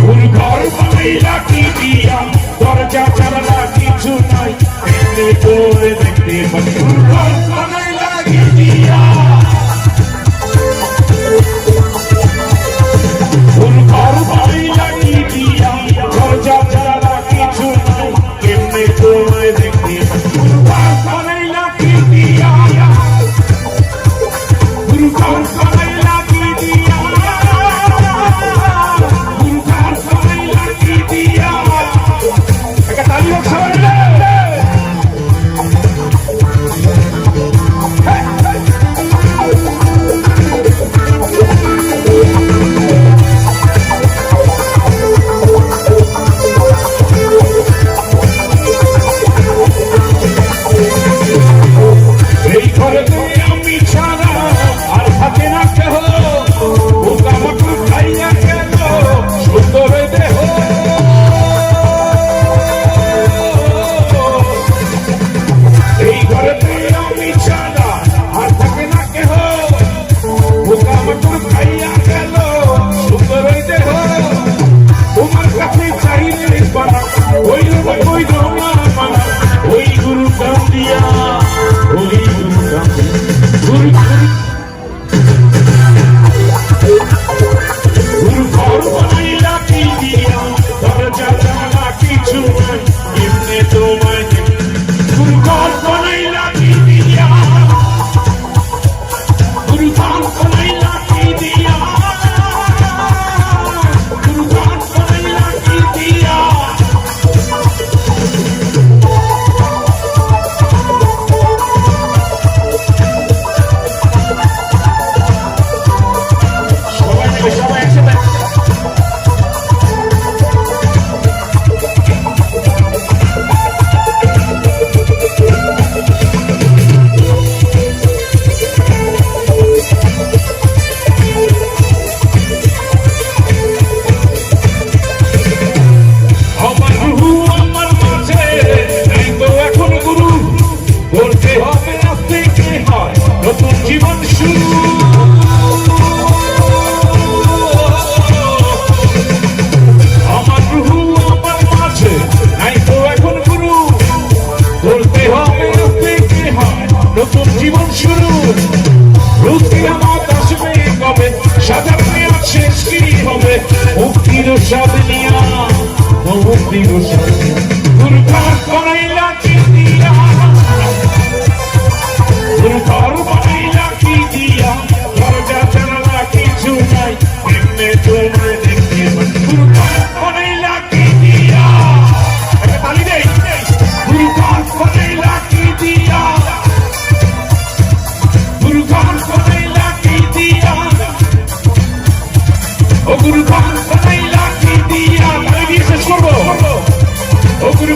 ফুল ঘর বানাইলা কি দিয়া দরজা, জানালা কিছু নাই। এমনি করে দেখতে পারি ফুল ঘর Put it on me, child. মুক্তি আমার শেষ হবে। মুক্তির সাধনিয়া মুক্তির সাধনিয়া দুর্ঘাত ও গুরু পাক বানাই লাঠি দিয়া বাড়ি দিয়ে শেষ করব। ও গুরু